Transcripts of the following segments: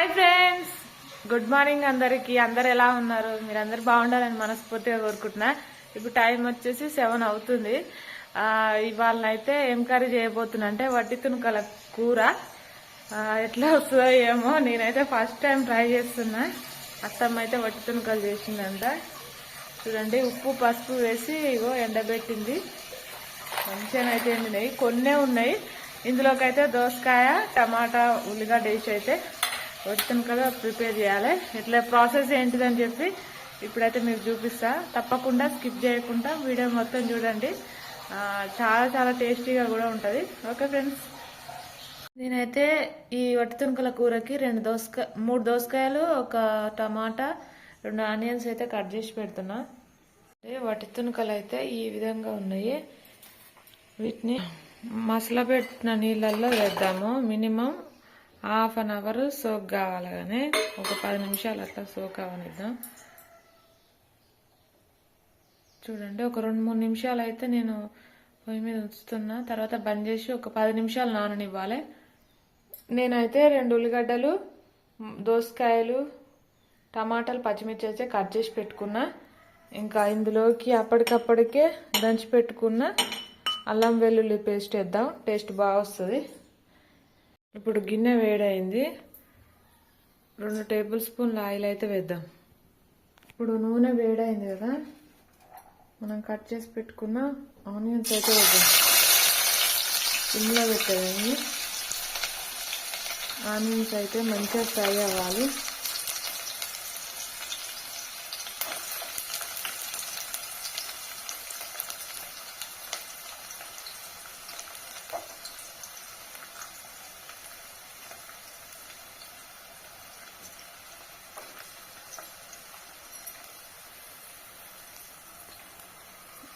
Hi friends. Good morning అందరికి. అందరు ఎలా ఉన్నారు? మీరు అందరు బాగుండాలని మనస్ఫూర్తిగా కోరుకుంటున్నా. ఇప్పుడు టైం వచ్చేసి సెవెన్ అవుతుంది. ఇవాళనైతే ఇవాళ అయితే ఏం కర్రీ చేయబోతున్నా అంటే వట్టి తునుకల కూర. ఎట్లా వస్తుందో ఏమో నేనైతే ఫస్ట్ టైం ట్రై చేస్తున్నా. అత్తమ్మ అయితే వట్టి తునుకలు చేసిందంట. చూడండి ఉప్పు పసుపు వేసి ఇగో ఎండబెట్టింది. మంచిగా అయితే ఎండినాయి. కొన్నే ఉన్నాయి. ఇందులోకి అయితే దోసకాయ టమాటా ఉల్లిగడ్డ వేసి అయితే వస్తుంది కదా ప్రిపేర్ చేయాలి. ఇట్లా ప్రాసెస్ ఏంటిదని చెప్పి ఇప్పుడైతే మీకు చూపిస్తా. తప్పకుండా స్కిప్ చేయకుండా వీడియో మొత్తం చూడండి. చాలా చాలా టేస్టీగా కూడా ఉంటుంది. Okay friends? నేనైతే ఈ వట్టి తునుకల కూరకి రెండు దోసకాయ మూడు దోసకాయలు ఒక టమాటా రెండు ఆనియన్స్ అయితే కట్ చేసి పెడుతున్నా. అంటే వట్టి తునుకలు అయితే ఈ విధంగా ఉన్నాయి. వీటిని మసల పెట్టిన నీళ్ళల్లో వేద్దాము. Minimum half an hour soak కావాలగానే ఒక పది నిమిషాలు అట్లా సోక్ అవనిద్దాం చూడండి ఒక రెండు మూడు నిమిషాలు అయితే నేను పొయ్యి మీద ఉంచుతున్నా. తర్వాత బంద్ చేసి ఒక పది నిమిషాలు నాననివ్వాలి. నేనైతే రెండు ఉల్లిగడ్డలు దోసకాయలు టమాటాలు పచ్చిమిర్చి అయితే కట్ చేసి పెట్టుకున్నా. ఇంకా ఇందులోకి అప్పటికప్పటికే దంచి పెట్టుకున్న అల్లం వెల్లుల్లి పేస్ట్ వేద్దాం. టేస్ట్ బాగా వస్తుంది. ఇప్పుడు గిన్నె వేడైంది. రెండు టేబుల్ స్పూన్ల ఆయిల్ అయితే వేద్దాం. ఇప్పుడు నూనె వేడైంది కదా మనం కట్ చేసి పెట్టుకున్న ఆనియన్స్ అయితే వేద్దాం. సిమ్లో పెట్టేదండి ఆనియన్స్ అయితే మంచిగా ఫ్రై అవ్వాలి.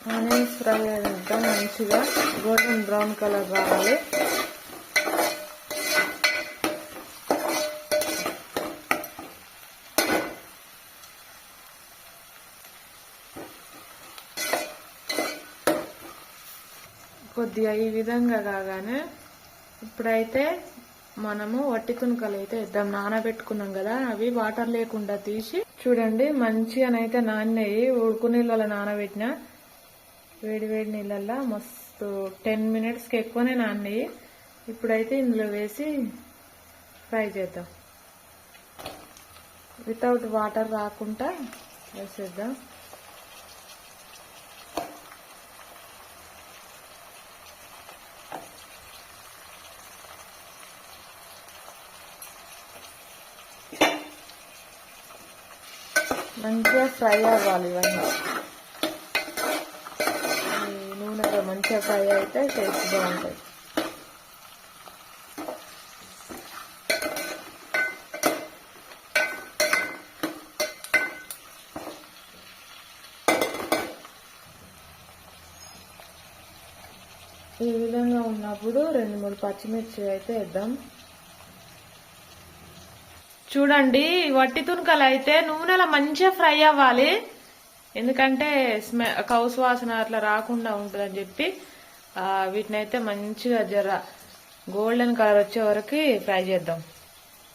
ఆనియన్స్ ఫ్రై చేద్దాం మంచిగా గోల్డెన్ బ్రౌన్ కలర్ రావాలి. కొద్దిగా ఈ విధంగా కాగానే ఇప్పుడైతే మనము వట్టి తునుకలు అయితే ఇద్దాం నానబెట్టుకున్నాం కదా అవి వాటర్ లేకుండా తీసి చూడండి మంచిగానైతే నాన్నయ్యి ఉడుకు నీళ్ళలో నానబెట్టిన వేడి వేడి నీళ్ళల్లో మస్తు టెన్ మినిట్స్కి ఎక్కువనే నాన్నయ్యి. ఇప్పుడైతే ఇందులో వేసి ఫ్రై చేద్దాం. వితౌట్ వాటర్ రాకుండా వేసేద్దాం. మంచిగా ఫ్రై అవ్వాలి ఇవన్నీ ఈ మంచిగా ఫ్రై అయితే టేస్ట్ బాగుంటుంది. ఈ విధంగా ఉన్నప్పుడు రెండు మూడు పచ్చిమిర్చి అయితే వేద్దాం. చూడండి వట్టి తునకలు అయితే నూనెలో మంచిగా ఫ్రై అవ్వాలి. ఎందుకంటే స్మె కౌస్ వాసన అట్లా రాకుండా ఉంటుందని చెప్పి వీటిని అయితే మంచిగా జర గోల్డెన్ కలర్ వచ్చే వరకు ఫ్రై చేద్దాం.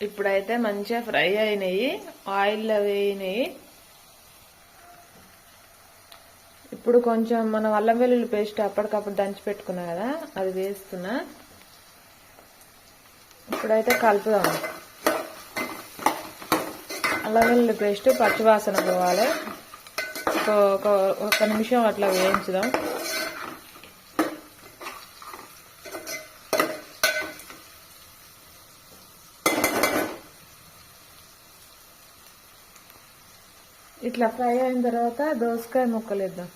ఇప్పుడైతే మంచిగా ఫ్రై అయినాయి ఆయిల్లో వేయినాయి. ఇప్పుడు కొంచెం మనం అల్లం వెల్లుల్లి పేస్ట్ అప్పటికప్పుడు దంచి పెట్టుకున్నా కదా అది వేస్తున్నా. ఇప్పుడైతే కలుపుదాం. అల్లం వెల్లుల్లి పేస్ట్ పచ్చివాసన పోవాలి. ఒక ఒక నిమిషం అట్లా వేయించుదాం. ఇట్లా ఫ్రై అయిన తర్వాత దోసకాయ ముక్కలు వేద్దాం.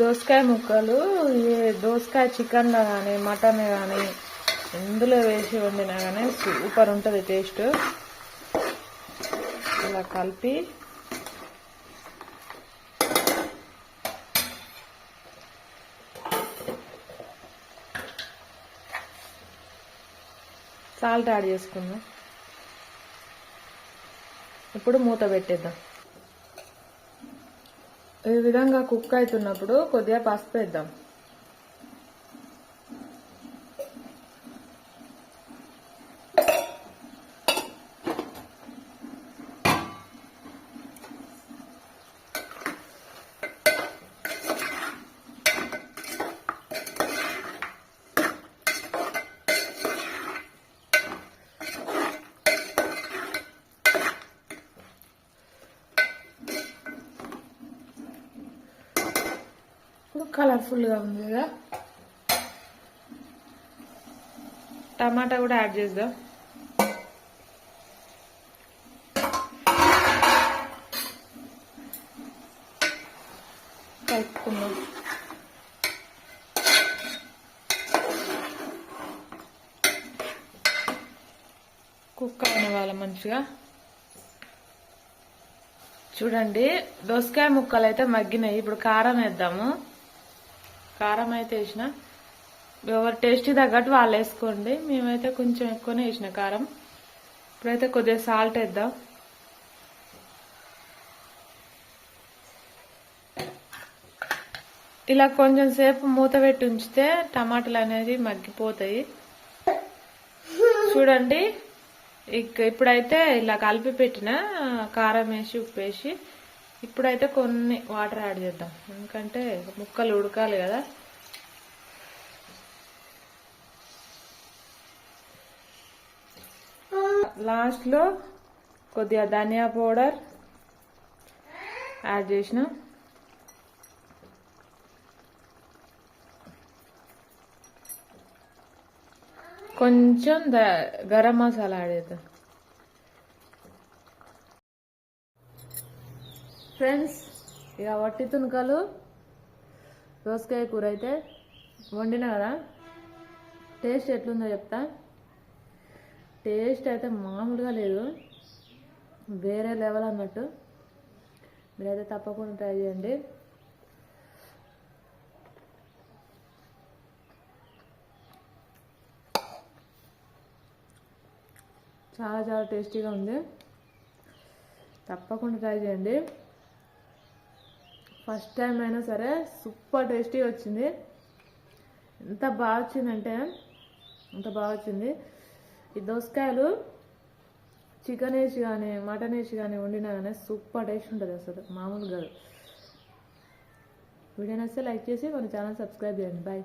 దోసకాయ ముక్కలు దోసకాయ చికెన్లో కానీ మటన్ కానీ ఎందులో వేసి వండినా కానీ సూపర్ ఉంటుంది టేస్ట్. ఇలా కలిపి సాల్ట్ యాడ్ చేసుకుందాం. ఇప్పుడు మూత పెట్టేద్దాం. ఈ విధంగా కుక్ అవుతున్నప్పుడు కొద్దిగా పసుపు వేద్దాం. కలర్ఫుల్గా ఉంది కదా? టమాటా కూడా యాడ్ చేద్దాం. కలుపుకుందాం. కుక్ అనేవాళ్ళ మంచిగా. చూడండి దోసకాయ ముక్కలు అయితే మగ్గినాయి. ఇప్పుడు కారం వేద్దాము. కారం అయితే వేసిన. ఎవరి టేస్ట్ తగ్గట్టు వాళ్ళు వేసుకోండి. మేమైతే కొంచెం ఎక్కువనే వేసిన కారం. ఇప్పుడైతే కొద్దిగా సాల్ట్ వేద్దాం. ఇలా కొంచెం సేపు మూత పెట్టి ఉంచితే టమాటాలు అనేది మగ్గిపోతాయి. చూడండి. ఇక ఇప్పుడైతే ఇలా కలిపి పెట్టిన కారం వేసి ఉప్పు వేసి ఇప్పుడైతే కొన్ని వాటర్ యాడ్ చేద్దాం. ఎందుకంటే ముక్కలు ఉడకాలి కదా. లాస్ట్లో కొద్దిగా ధనియా పౌడర్ యాడ్ చేసిన. కొంచెం ద గరం మసాలా యాడ్ చేద్దాం. ఫ్రెండ్స్ ఇక వట్టి తునకలు దోసకాయ కూర అయితే వండిన కదా? టేస్ట్ ఎట్లుందో చెప్తా. టేస్ట్ అయితే మామూలుగా లేదు. వేరే లెవెల్ అన్నట్టు. మీరైతే తప్పకుండా ట్రై చేయండి. చాలా చాలా టేస్టీగా ఉంది. తప్పకుండా ట్రై చేయండి. ఫస్ట్ టైం అయినా సరే సూపర్ టేస్టీ వచ్చింది. ఎంత బాగా వచ్చిందంటే అంత బాగా వచ్చింది. ఈ దోసకాయలు చికెన్ వేసి కానీ మటన్ వేసి కానీ వండినా కానీ సూపర్ టేస్ట్ ఉంటుంది అసలు మామూలు కాదు. వీడియో నచ్చితే లైక్ చేసి మన ఛానల్ సబ్స్క్రైబ్ చేయండి. బాయ్.